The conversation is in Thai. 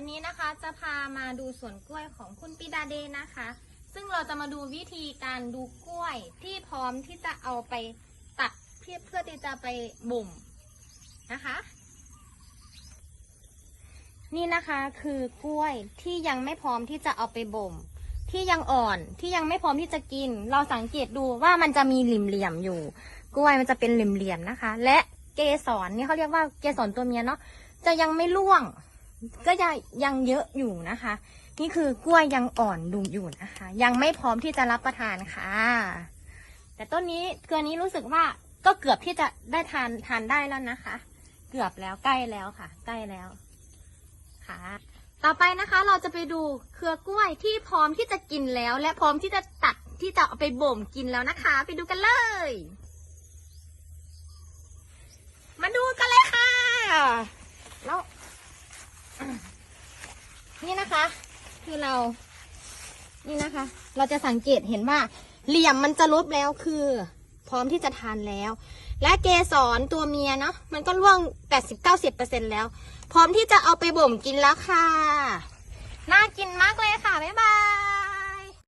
วันนี้นะคะจะพามาดูสวนกล้วยของคุณปิดาเดย์นะคะ ซึ่งเราจะมาดูวิธีการดูกล้วยที่พร้อมที่จะเอาไปตัดเพื่อเพื่อที่จะไปบ่มนะคะ นี่นะคะคือกล้วยที่ยังไม่พร้อมที่จะเอาไปบ่ม ที่ยังอ่อนที่ยังไม่พร้อมที่จะกิน เราสังเกตดูว่ามันจะมีเหลี่ยมๆอยู่ กล้วยมันจะเป็นเหลี่ยมๆนะคะ และเกสรนี่เขาเรียกว่าเกสรตัวเมียเนาะจะยังไม่ร่วง ก็ยังยังเยอะอยู่นะคะ นี่คือกล้วยยังอ่อนดูอยู่นะคะ ยังไม่พร้อมที่จะรับประทานค่ะ แต่ต้นนี้เกลือนี้รู้สึกว่าก็เกือบที่จะได้ทานทานได้แล้วนะคะ เกือบแล้วใกล้แล้วค่ะ ใกล้แล้วค่ะ ต่อไปนะคะเราจะไปดูเครือกล้วยที่พร้อมที่จะกินแล้ว และพร้อมที่จะตัดที่จะเอาไปบ่มกินแล้วนะคะ ไปดูกันเลย มาดูกันเลยค่ะแล้ว นี่นะคะ คือเรา นี่นะคะ เราจะสังเกตเห็นว่า เหลี่ยมมันจะลบแล้วคือ พร้อมที่จะทานแล้ว และเกสรตัวเมียเนาะมันก็ร่วง 80-90%แล้ว พร้อมที่จะเอาไปบ่มกินแล้วค่ะ น่ากินมากเลยค่ะ บ๊ายบาย